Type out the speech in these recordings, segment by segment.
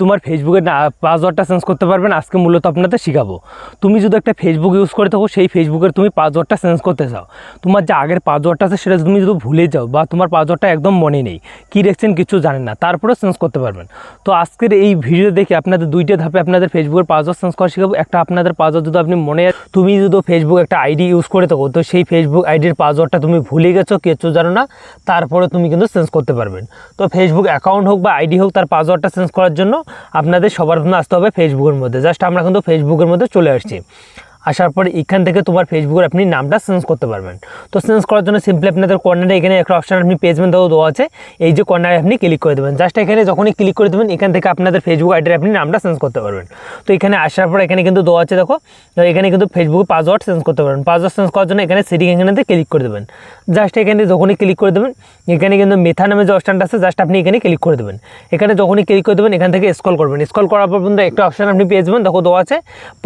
তোমার ফেসবুকের পাসওয়ার্ডটা চেঞ্জ করতে পারবে না, আজকে মূলত আপনাদের শেখাবো। তুমি যদি একটা ফেসবুক ইউজ করে থাকো, সেই ফেসবুকের তুমি পাসওয়ার্ডটা চেঞ্জ করতে চাও। তোমার যে আগের পাসওয়ার্ডটা আছে, সেটা তুমি যদি ভুলে যাও বা তোমার পাসওয়ার্ডটা একদম মনে নেই, কী রেখেছেন কিছু জানেন না, তারপরেও চেঞ্জ করতে পারবেন। তো আজকের এই ভিডিও দেখে আপনাদের দুইটা ধাপে আপনাদের ফেসবুকের পাসওয়ার্ড চেঞ্জ করা শেখাবো। একটা আপনাদের পাসওয়ার্ড যদি আপনি মনে তুমি যদি ফেসবুক একটা আইডি ইউজ করে থাকো, তো সেই ফেসবুক আইডির পাসওয়ার্ডটা তুমি ভুলে গেছো, কিছু জানো না তারপরে তুমি কিন্তু চেঞ্জ করতে পারবেন। তো ফেসবুক অ্যাকাউন্ট হোক বা আইডি হোক, তার পাসওয়ার্ডটা চেঞ্জ করার জন্য আপনাদের সবার জন্য আসতে হবে ফেসবুকের মধ্যে। জাস্ট আমরা কিন্তু ফেসবুকের মধ্যে চলে আসছি। আসার পর এখান থেকে তোমার ফেসবুকের আপনি নামটা চেঞ্জ করতে পারবেন। তো চেঞ্জ করার জন্য সিম্পলি আপনাদের কর্নারে এখানে একটা অপশন আপনি পেজমেন্ট দেওয়া দেওয়া আছে। এই যে কর্নারে আপনি ক্লিক করে দেবেন। জাস্ট এখানে যখনই ক্লিক করে দেবেন, এখান থেকে আপনাদের ফেসবুক আইডির আপনি নামটা চেঞ্জ করতে পারবেন। তো এখানে আসার পর এখানে কিন্তু দেওয়া আছে, দেখো। এখানে কিন্তু ফেসবুক পাসওয়ার্ড চেঞ্জ করতে পারবেন। পাসওয়ার্ড চেঞ্জ করার জন্য এখানে সেটিং এখানে ক্লিক করে দেবেন। জাস্ট এখানে যখনই ক্লিক করে দেবেন, এখানে কিন্তু মেথা নামে যে অপশানটা আছে জাস্ট আপনি এখানে ক্লিক করে দেবেন। এখানে যখনই ক্লিক করে দেবেন, এখান থেকে স্কল করবেন। স্কল করার পর পর্যন্ত একটা অপশান আপনি পেয়ে যাবেন দেখো দেওয়া আছে।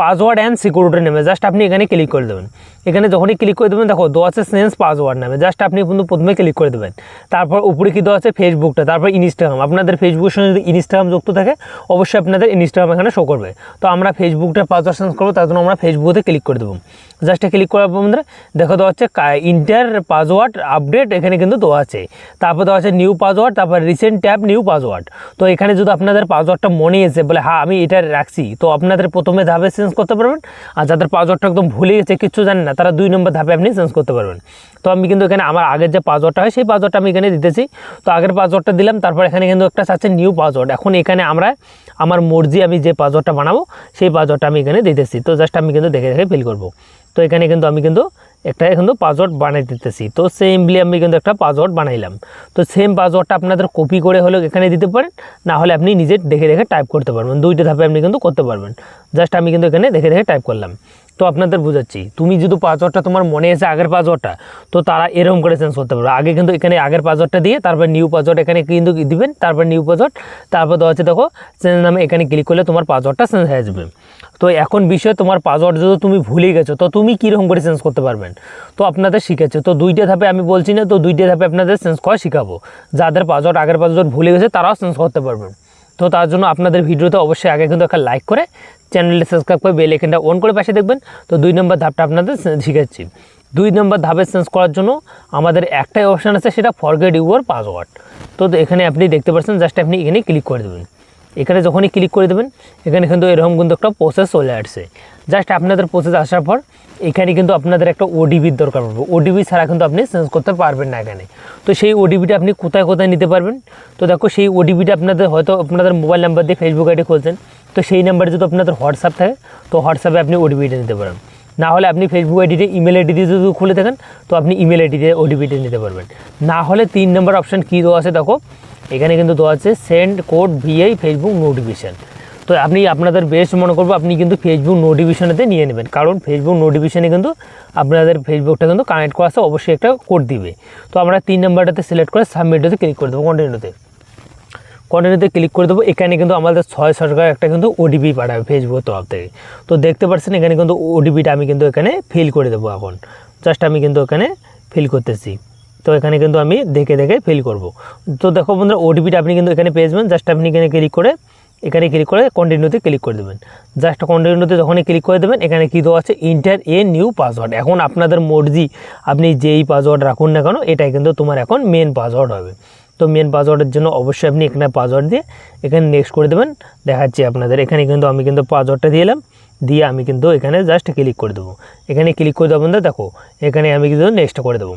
পাসওয়ার্ড অ্যান্ড সিকিউরিটি নেমে জাস্ট আপনি এখানে ক্লিক করে দেবেন। এখানে যখনই ক্লিক করে দেবেন, দেখো, দেওয়া আছে সেন্স পাসওয়ার্ড নামে। জাস্ট আপনি কিন্তু প্রথমে ক্লিক করে দেবেন। তারপর উপরে কি দেওয়া আছে? ফেসবুকটা তারপর ইনস্টাগ্রাম আপনাদের ফেসবুকের সঙ্গে যদি ইনস্টাগ্রাম যুক্ত থাকে, অবশ্যই আপনাদের ইনস্টাগ্রাম এখানে শো করবে। তো আমরা ফেসবুকটা পাসওয়ার্ড চেঞ্জ করব, তার জন্য আমরা ফেসবুকে ক্লিক করে দেবো। জাস্ট ক্লিক করার পর বন্ধুরা, দেখো দেওয়া হচ্ছে ইন্টার পাসওয়ার্ড আপডেট এখানে কিন্তু দেওয়া আছে। তারপর দেওয়া আছে নিউ পাসওয়ার্ড তারপর রিসেন্ট ট্যাব নিউ পাসওয়ার্ড তো এখানে যদি আপনাদের পাসওয়ার্ডটা মনে এসে বলে হ্যাঁ আমি এটা রাখছি। তো আপনাদের প্রথমে ধাপে চেঞ্জ করতে পারবেন। আর যাদের পাসওয়ার্ডটা একদম ভুলে গেছে, কিচ্ছু জানেন না তারা দুই নম্বর ধাপে আপনি চেঞ্জ করতে পারবেন। তো আমি কিন্তু এখানে আমার আগের যে পাসওয়ার্ডটা হয়, সেই পাসওয়ার্ডটা আমি এখানে দিতেছি। তো আগের পাসওয়ার্ডটা দিলাম, তারপর এখানে কিন্তু একটা চাচ্ছে নিউ পাসওয়ার্ড এখন এখানে আমরা আমার মর্জি আমি যে পাসওয়ার্ডটা বানাবো, সেই পাসওয়ার্ডটা আমি এখানে দিতেছি। তো জাস্ট আমি কিন্তু দেখে দেখে ফিল করব। তো এখানে কিন্তু আমি কিন্তু একটা কিন্তু পাসওয়ার্ড বানাই দিতেছি। তো সেমলি আমি কিন্তু একটা পাসওয়ার্ড বানাইলাম। তো সেম পাসওয়ার্ডটা আপনাদের কপি করে হলেও এখানে দিতে পারেন, না হলে আপনি নিজে দেখে দেখে টাইপ করতে পারবেন। দুইটা ধাপে আপনি কিন্তু করতে পারবেন। জাস্ট আমি কিন্তু এখানে দেখে দেখে টাইপ করলাম। তো আপনাদের বোঝাচ্ছি। তুমি যদি পাসওয়ার্ডটা তোমার মনে এসে আগের পাসওয়ার্ডটা তো তারা এরকম করে চেঞ্জ করতে পারবে। আগে কিন্তু এখানে আগের পাসওয়ার্ডটা দিয়ে তারপর নিউ পাসওয়ার্ড এখানে কিন্তু দিবেন, তারপর নিউ পাসওয়ার্ড তারপর দেওয়া হচ্ছে দেখো চেঞ্জ নামে এখানে ক্লিক করলে তোমার পাসওয়ার্ডটা চেঞ্জ হয়ে যাবে। তো এখন বিষয় তোমার পাসওয়ার্ড যদি তুমি ভুলে গেছো, তো তুমি কীরকম করে চেঞ্জ করতে পারবেন? তো আপনাদের শিখেছে তো দুইটা ধাপে আমি বলছি না, তো দুইটা ধাপে আপনাদের চেঞ্জ করা শেখাবো। যাদের পাসওয়ার্ড আগের পাসওয়ার্ড ভুলে গেছে তারাও চেঞ্জ করতে পারবেন তো তার জন্য আপনাদের ভিডিওতে অবশ্যই আগে কিন্তু একটা লাইক করে চ্যানেলটি সাবস্ক্রাইব করে বেল আইকনটা অন করে পাশে দেখবেন। তো দুই নম্বর ধাপটা আপনাদের শিখাচ্ছি। দুই নম্বর ধাপে চেঞ্জ করার জন্য আমাদের একটাই অপশান আছে, সেটা ফরগেট ইউর পাসওয়ার্ড তো এখানে আপনি দেখতে পাচ্ছেন জাস্ট আপনি এখানে ক্লিক করে দেবেন। এখানে যখনই ক্লিক করে দেবেন, এখানে কিন্তু এরকম কিন্তু একটা প্রসেস চলে আসছে। জাস্ট আপনাদের প্রসেস আসার পর এখানে কিন্তু আপনাদের একটা ওডিবির দরকার পড়বে। ওডিবি ছাড়া কিন্তু আপনি চেঞ্জ করতে পারবেন না এখানে। তো সেই ওডিবিটা আপনি কোথায় কোথায় নিতে পারবেন? তো দেখো সেই ওডিবিটা আপনাদের হয়তো আপনাদের মোবাইল নাম্বার দিয়ে ফেসবুক আইডি খুলছেন। তো সেই নাম্বারে যদি আপনাদের হোয়াটসঅ্যাপ থাকে, তো হোয়াটসঅ্যাপে আপনি ওডিবিটা নিতে পারেন। না হলে আপনি ফেসবুক আইডিতে ইমেল আইডি দিয়ে যদি খুলে থাকেন, তো আপনি ইমেল আইডি দিয়ে ওটিপিটা নিতে পারবেন। না হলে তিন নম্বর অপশান কী দেওয়া আছে দেখো? এখানে কিন্তু দেওয়া আছে send code via Facebook notification তো আপনি আপনাদের বেস্ট মনে করব, আপনি কিন্তু ফেসবুক নোটিফিকেশানেতে নিয়ে নেবেন। কারণ ফেসবুক নোটিফিকেশানে কিন্তু আপনাদের ফেসবুকটা কিন্তু কানেক্ট করা অবশ্যই একটা কোড দিবে। তো আমরা তিন নাম্বারটাতে সিলেক্ট করে সাবমিটটাতে ক্লিক করে দেবো কন্টিনিউতে কন্টিনিউতে ক্লিক করে দেবো, এখানে কিন্তু আমাদের ছয় সরকার একটা কিন্তু ওডিপি পাঠাবে ফেসবুক তরফ থেকে। তো দেখতে পাচ্ছেন, এখানে কিন্তু ওডিপিটা আমি কিন্তু এখানে ফিল করে দেবো এখন। জাস্ট আমি কিন্তু এখানে ফিল করতেছি। তো এখানে কিন্তু আমি দেখে দেখে ফিল করব। তো দেখো বন্ধুরা ওটিপিটা আপনি কিন্তু এখানে পেয়ে যাবেন। জাস্ট আপনি এখানে ক্লিক করে এখানে ক্লিক করে কন্টিনিউতে ক্লিক করে দেবেন। জাস্ট কন্টিনিউতে যখনই ক্লিক করে দেবেন, এখানে কী দেওয়া আছে? ইন্টার এ নিউ পাসওয়ার্ড এখন আপনাদের মর্জি, আপনি যেই পাসওয়ার্ড রাখুন না কেন, এটাই কিন্তু তোমার এখন মেন পাসওয়ার্ড হবে। তো মেন পাসওয়ার্ডের জন্য অবশ্যই আপনি এখানে পাসওয়ার্ড দিয়ে এখানে নেক্সট করে দেবেন। দেখাচ্ছি আপনাদের, এখানে কিন্তু আমি কিন্তু পাসওয়ার্ডটা দিয়ে দিয়ে আমি কিন্তু এখানে জাস্ট ক্লিক করে দেবো। এখানে ক্লিক করে দেবো দেখো, এখানে আমি কিন্তু নেক্সট করে দেবো।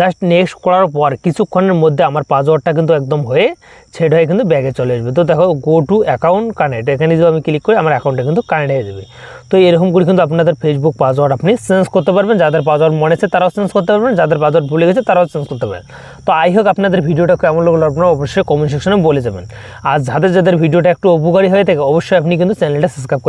জাস্ট নেক্সট করার পর কিছুক্ষণের মধ্যে আমার পাসওয়ার্ডটা কিন্তু একদম হয়ে ছেড হয়ে কিন্তু ব্যাগে চলে আসবে। তো দেখো গো টু অ্যাকাউন্ট কানেক্ট এখানে যদি আমি ক্লিক করি, আমার অ্যাকাউন্টটা কিন্তু কানেক্ট হয়ে যাবে। তো এরকম করে কিন্তু আপনাদের ফেসবুক পাসওয়ার্ড আপনি চেঞ্জ করতে পারবেন। যাদের পাসওয়ার্ড মনে আছে তারাও চেঞ্জ করতে পারবেন, যাদের পাসওয়ার্ড ভুলে গেছে তারাও চেঞ্জ করতে পারেন তো আই হোক আপনাদের ভিডিওটা কেমন লাগল, আপনারা অবশ্যই কমেন্ট সেকশনে বলে যাবেন। আর যাদের যাদের ভিডিওটা একটু উপকারী হয়ে থাকে, অবশ্যই আপনি কিন্তু চ্যানেলটা সাবস্ক্রাইব